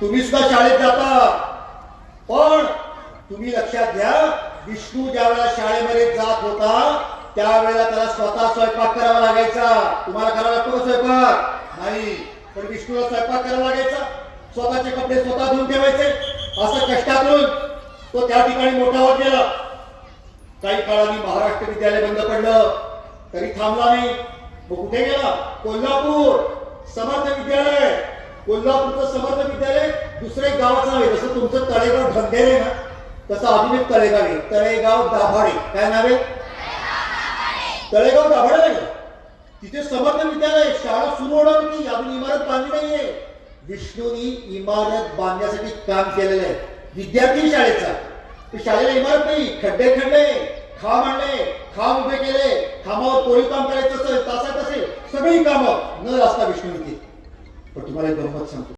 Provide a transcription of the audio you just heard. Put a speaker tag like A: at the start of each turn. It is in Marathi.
A: तुम्ही सुद्धा शाळेत जाता. पण तुम्ही लक्षात घ्या विष्णू ज्या वेळेला शाळेमध्ये जात होता त्यावेळेला त्याला स्वतः स्वयंपाक करावा लागायचा. तुम्हाला करावा लागतो का स्वयंपाक? नाही. पण विष्णूला स्वयंपाक करावा लागायचा. स्वतःचे कपडे स्वतः धुवून ठेवायचे. असं कष्टातून तो त्या ठिकाणी मोठा होत गेला. काही काळाने महाराष्ट्र विद्यालय बंद पडलं. तरी थांबला नाही. मग कुठे गेला? कोल्हापूर. समर्थ विद्यालय. कोल्हापूरचं समर्थ विद्यालय दुसरं एक गावाचं नाव आहे जसं तुमचं तळेगाव ढंढेरे आहे ना तसं अजून एक तळेगाव आहे. तळेगाव दाभाडे. काय नाव आहे? तळेगाव दाभाडे नाही. तिथे समर्थ विद्यालय शाळा सुरू होणार नाही. अजून इमारत बांधली नाहीये विष्णूनी इमारत बांधण्यासाठी काम केलेलं आहे. विद्यार्थी शाळेचा. शाळेला इमारत नाही. खड्डे खड्डे खांब आणले खांब उभे केले खांबावर कोळी काम करायचं असेल तासात असेल सगळी कामं न असता विष्णूनी केली. पण तुम्हाला एक गंमत सांगतो